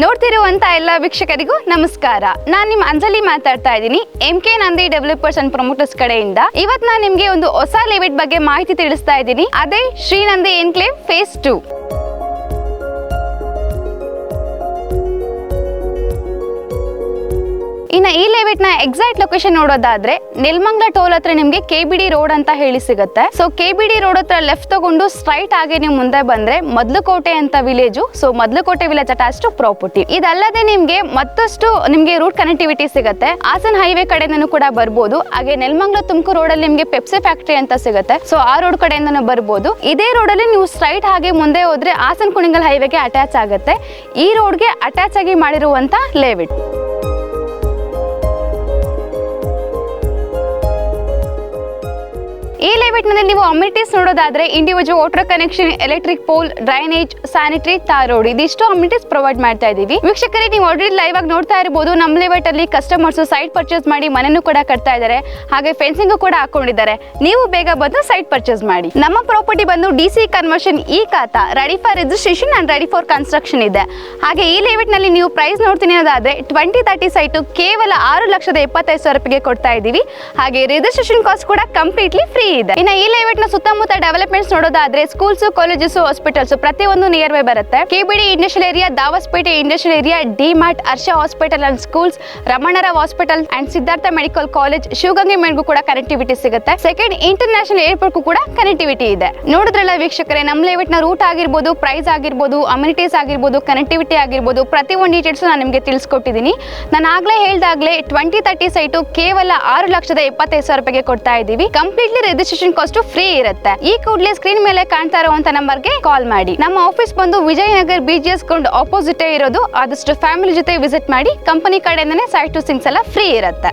ನೋಡ್ತಿರುವಂತ ಎಲ್ಲ ವೀಕ್ಷಕರಿಗೂ ನಮಸ್ಕಾರ. ನಾನ್ ನಿಮ್ ಅಂಜಲಿ ಮಾತಾಡ್ತಾ ಇದ್ದೀನಿ. M K Nandi developers and promoters ಕಡೆಯಿಂದ. ಇವತ್ ನಾನ್ ನಿಮ್ಗೆ ಒಂದು ಹೊಸ ಲೆವಿಟ್ ಬಗ್ಗೆ ಮಾಹಿತಿ ತಿಳಿಸ್ತಾ ಇದ್ದೀನಿ. ಅದೇ ಶ್ರೀನಂದಿ ಎನ್ಕ್ಲೇವ್ ಫೇಸ್ ಟು ಇನ್ನ ಈ ಲೇಔಟ್ನ ಎಕ್ಸಾಕ್ಟ್ ಲೊಕೇಶನ್ ನೋಡೋದಾದ್ರೆ ನೆಲ್ಮಂಗ್ಲ ಟೋಲ್ ಹತ್ರ ನಿಮ್ಗೆ ಕೆ ಬಿ ಡಿ ರೋಡ್ ಅಂತ ಹೇಳಿ ಸಿಗುತ್ತೆ. So K B D road ಹತ್ರ ಲೆಫ್ಟ್ ತಗೊಂಡು ಸ್ಟ್ರೈಟ್ ಆಗಿ ನೀವು ಮುಂದೆ ಬಂದ್ರೆ ಮದ್ಲುಕೋಟೆ ಅಂತ village so Madlukote village attach property ಇದಲ್ಲದೆ ನಿಮ್ಗೆ ಮತ್ತಷ್ಟು ನಿಮ್ಗೆ ರೂಟ್ ಕನೆಕ್ಟಿವಿಟಿ ಸಿಗುತ್ತೆ. ಹಾಸನ್ ಹೈವೇ ಕಡೆಯಿಂದನೂ ಕೂಡ ಬರ್ಬೋದು. ಹಾಗೆ ನೆಲ್ಮಂಗ್ಲ ತುಮಕೂರು ರೋಡ್ ಅಲ್ಲಿ ನಿಮ್ಗೆ ಪೆಪ್ಸಿ ಫ್ಯಾಕ್ಟರಿ ಅಂತ ಸಿಗುತ್ತೆ. ಸೊ ಆ ರೋಡ್ ಕಡೆಯಿಂದನೂ ಬರ್ಬೋದು. ಇದೇ ರೋಡ್ ಅಲ್ಲಿ ನೀವು ಸ್ಟ್ರೈಟ್ ಹಾಗೆ ಮುಂದೆ ಹೋದ್ರೆ ಹಾಸನ್ ಕುಣಿಂಗಲ್ ಹೈವೇಗೆ ಅಟ್ಯಾಚ್ ಆಗುತ್ತೆ. ಈ ರೋಡ್ಗೆ ಅಟ್ಯಾಚ್ ಆಗಿ ಮಾಡಿರುವಂತ ಲೇವಿಟ್ ಈ ಲೇಔಟ್ನಲ್ಲಿ ನಲ್ಲಿ ನೀವು ಅಮ್ಯುನಿಟೀಸ್ ನೋಡೋದಾದ್ರೆ individual water connection electric pole drainage sanitary tar road ಇದಿಷ್ಟು ಅಮ್ಯುನಿಟೀಸ್ ಪ್ರೊವೈಡ್ ಮಾಡ್ತಾ ಇದೀವಿ ವೀಕ್ಷಕರೇ, ನೀವು ಆಲ್ರೆಡಿ ಲೈವ್ ಆಗಿ ನೋಡ್ತಾ ಇರಬಹುದು ನಮ್ಮ ಲೇಔಟ್ ಅಲ್ಲಿ ಕಸ್ಟಮರ್ಸ್ ಸೈಟ್ ಪರ್ಚೇಸ್ ಮಾಡಿ ಮನೆಯನ್ನು ಕೂಡ ಕಟ್ತಾ ಇದ್ದಾರೆ ಹಾಗೆ ಫೆನ್ಸಿಂಗ್ ಕೂಡ ಹಾಕೊಂಡಿದ್ದಾರೆ. ನೀವು ಬೇಗ ಬಂದು ಸೈಟ್ ಪರ್ಚೇಸ್ ಮಾಡಿ. ನಮ್ಮ ಪ್ರಾಪರ್ಟಿ ಬಂದು ಡಿ ಸಿ ಕನ್ವರ್ಷನ್ ಈ khata ready for registration and ready for construction ಇದೆ. ಹಾಗೆ ಈ ಲೇಔಟ್ನಲ್ಲಿ ನೀವು ಪ್ರೈಸ್ ನೋಡ್ತೀನಿ ಅನ್ನೋದಾದ್ರೆ ಟ್ವೆಂಟಿ ತರ್ಟಿ ಸೈಟ್ ಕೇವಲ ಆರು ಲಕ್ಷದ ಇಪ್ಪತ್ತೈದು ಸಾವಿರ ರೂಪಾಯಿಗೆ ಕೊಡ್ತಾ ಇದ್ದೀವಿ. ಹಾಗೆ ರಿಜಿಸ್ಟ್ರೇಷನ್ ಕಾಸ್ಟ್ ಕೂಡ ಕಂಪ್ಲೀಟ್ಲಿ ಫ್ರೀ ಇದೆ. ಇನ್ನು ಈ ಲೈವೆಟ್ನ ಸುತ್ತಮುತ್ತ ಡೆವಲಪ್ಮೆಂಟ್ಸ್ ನೋಡೋದಾದ್ರೆ ಸ್ಕೂಲ್ಸ್ ಕಾಲೇಜಸ್ ಹಾಸ್ಪಿಟಲ್ಸ್ ಪ್ರತಿಯೊಂದು ನಿಯರ್ ಬೈ ಬರುತ್ತೆ KBD industrial area Dabaspete industrial area D Mart Harsha hospital and schools Ramanarao hospital and Siddhartha medical college Shivagange ಮೇಡ್ಗೂ ಕೂಡ ಕನೆಕ್ಟಿವಿಟಿ ಸಿಗುತ್ತೆ. ಸೆಕೆಂಡ್ ಇಂಟರ್ನ್ಯಾಷನಲ್ ಏರ್ಪೋರ್ಟ್ ಕೂಡ ಕನೆಕ್ಟಿವಿಟಿ ಇದೆ. ನೋಡಿದ್ರಲ್ಲ ವೀಕ್ಷಕರೇ ನಮ್ಮ ಲೈವೆಟ್ನ ರೂಟ್ ಆಗಿರ್ಬೋದು ಪ್ರೈಸ್ ಆಗಿರ್ಬೋದು ಅಮ್ಯುನಿಟೀಸ್ ಆಗಿರ್ಬೋದು ಕನೆಕ್ಟಿವಿಟಿ ಆಗಿರ್ಬೋದು ಪ್ರತಿ ಒಂದು ಡೀಟೇಲ್ಸ್ ನಾನು ನಿಮಗೆ ತಿಳಿಸ್ಕೊಟ್ಟಿದ್ದೀನಿ ನಾನು ಆಗ್ಲೇ ಹೇಳ್ದಾಗ್ಲೇ ಟ್ವೆಂಟಿ ತರ್ಟಿ ಸೈಟು ಕೇವಲ ಆರು ಲಕ್ಷದ ಇಪ್ಪತ್ತೈದು ಸಾವಿರ ರೂಪಾಯಿಗೆ ಕೊಡ್ತಾ ಇದ್ದೀವಿ. ಕಂಪ್ಲೀಟ್ಲಿ ರಿಜಿಸ್ಟ್ರೇಷನ್ ಕಾಸ್ಟ್ ಫ್ರೀ ಇರುತ್ತೆ. ಈ ಕೂಡಲೇ ಸ್ಕ್ರೀನ್ ಮೇಲೆ ಕಾಣ್ತಾ ಇರುವಂತ ನಂಬರ್ಗೆ ಕಾಲ್ ಮಾಡಿ. ನಮ್ಮ ಆಫೀಸ್ ಬಂದು ವಿಜಯನಗರ್ ಬಿಜಿಎಸ್ ಗ್ರೌಂಡ್ ಆಪೋಸಿಟ್ ಇರೋದು. ಆದಷ್ಟು ಫ್ಯಾಮಿಲಿ ಜೊತೆ ವಿಸಿಟ್ ಮಾಡಿ ಕಂಪನಿ ಕಡೆಯಿಂದನೇ ಸೈಟ್ ಟು ಸಿಂಗ್ಸ್ ಎಲ್ಲ ಫ್ರೀ ಇರುತ್ತೆ.